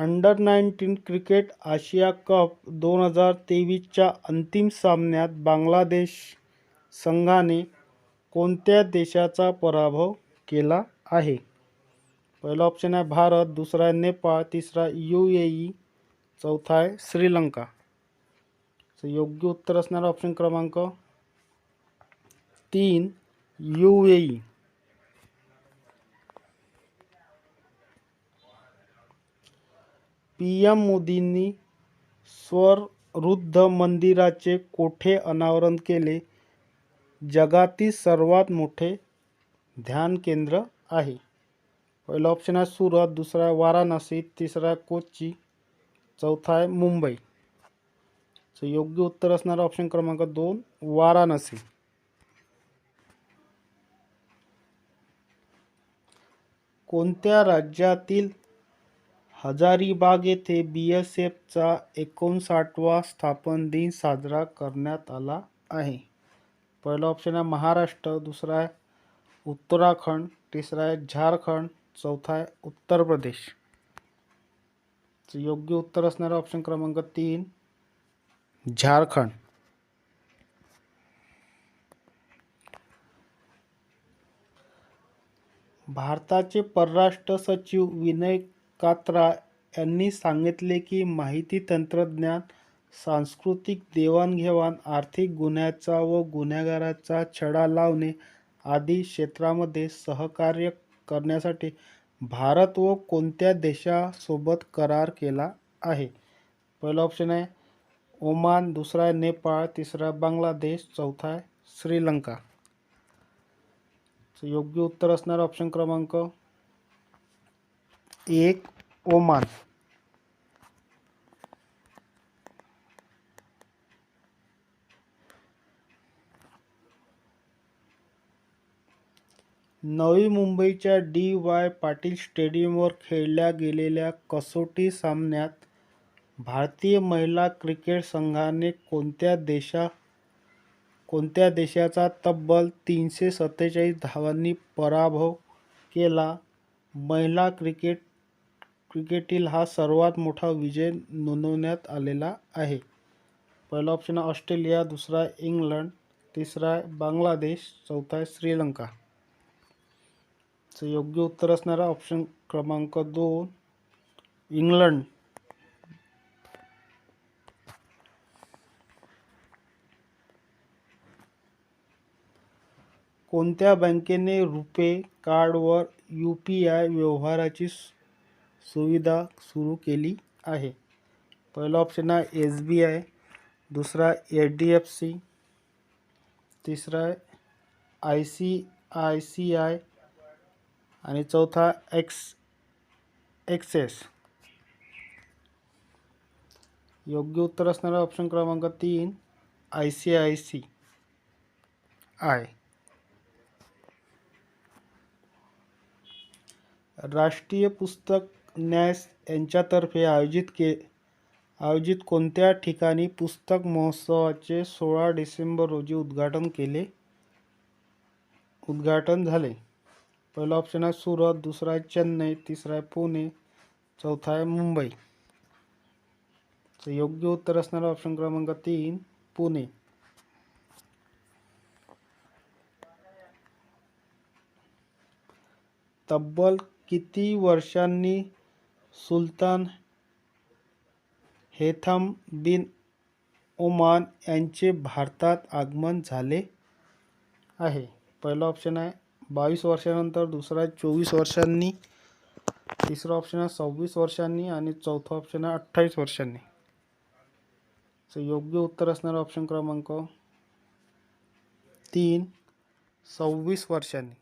Under nineteen cricket Asia cup दोन हजार तेवीसच्या अंतिम सामन्यात बांगलादेश संघाने कोणत्या देशाचा पराभव केला आहे? पहिला ऑप्शन आहे भारत दुसरा आहे नेपाळ तिसरा यू ए ई चौथा आहे श्रीलंका. योग्य उत्तर असणारा ऑप्शन क्रमांक तीन U A E. P M मोदींनी स्वरवृद्ध मंदिराचे कोठे अनावरण केले? जगातील सर्वात मोठे ध्यान केंद्र आहे. पहिला ऑप्शन आहे सुरत दुसरा आहे वाराणसी तिसरा आहे कोची चौथा आहे मुंबई. योग्य उत्तर असणारा ऑप्शन क्रमांक दोन वाराणसी. कोणत्या राज्यातील हजारीबाग येथे बी एस एफचा एकोणसाठवा स्थापन दिन साजरा करण्यात आला आहे. पहिला ऑप्शन आहे महाराष्ट्र दुसरा आहे उत्तराखंड तिसरा आहे झारखंड चौथा आहे उत्तर प्रदेश. योग्य उत्तर असणारा ऑप्शन क्रमांक तीन झारखंड. भारताचे परराष्ट्र सचिव विनय कात्रा यांनी सांगितले की माहिती तंत्रज्ञान सांस्कृतिक देवाणघेवाण आर्थिक गुन्ह्याचा व गुन्हेगाराचा छडा लावणे आदी क्षेत्रामध्ये सहकार्य करण्यासाठी भारत व कोणत्या देशासोबत करार केला आहे? पहिला ऑप्शन आहे ओमान. दुसरा आहे नेपाळ. तिसरा बांगलादेश. चौथा आहे श्रीलंका. योग्य उत्तर असणार ऑप्शन क्रमांक एक ओमान. नवी मुंबईच्या डी वाय पाटील स्टेडियमवर खेळल्या गेलेल्या कसोटी सामन्यात भारतीय महिला क्रिकेट संघाने कोणत्या देशा कोणत्या देशाचा तब्बल तीनशे सत्तेचाळीस धावांनी पराभव केला? महिला क्रिकेट क्रिकेटील हा सर्वात मोठा विजय नोंदवण्यात आलेला आहे. पहिला ऑप्शन आहे ऑस्ट्रेलिया दुसरा इंग्लंड तिसरा आहे बांगलादेश चौथा आहे श्रीलंका. योग्य उत्तर असणारा ऑप्शन क्रमांक दोन इंग्लंड. कोणत्या बँकेने रुपे कार्डवर यू पी आय व्यवहाराची सुविधा सुरू केली आहे. पहिला ऑप्शन आहे एस बी आय दुसरा एच डी एफ सी तिसरा I C I C I आणि चौथा एक्स एक्सेस योग्य उत्तर असणारा ऑप्शन क्रमांक तीन I C I C I राष्ट्रीय पुस्तक न्यास यांच्यातर्फे आयोजित के आयोजित कोणत्या ठिकाणी पुस्तक महोत्सवाचे सोळा डिसेंबर रोजी उद्घाटन केले? उद्घाटन झाले. पहिला ऑप्शन आहे सुरत दुसरा आहे चेन्नई तिसरा आहे पुणे चौथा आहे मुंबई. तर योग्य उत्तर असणारा ऑप्शन क्रमांक तीन पुणे. तब्बल किती वर्षांनी सुलतान हेथम बिन ओमान यांचे भारतात आगमन झाले आहे. पहिला ऑप्शन आहे बावीस वर्षानंतर दुसरा आहे चोवीस वर्षांनी. तिसरा ऑप्शन आहे सव्वीस वर्षांनी. आणि चौथा ऑप्शन आहे अठ्ठावीस वर्षांनी. सो योग्य उत्तर असणारा ऑप्शन क्रमांक तीन सव्वीस वर्षांनी.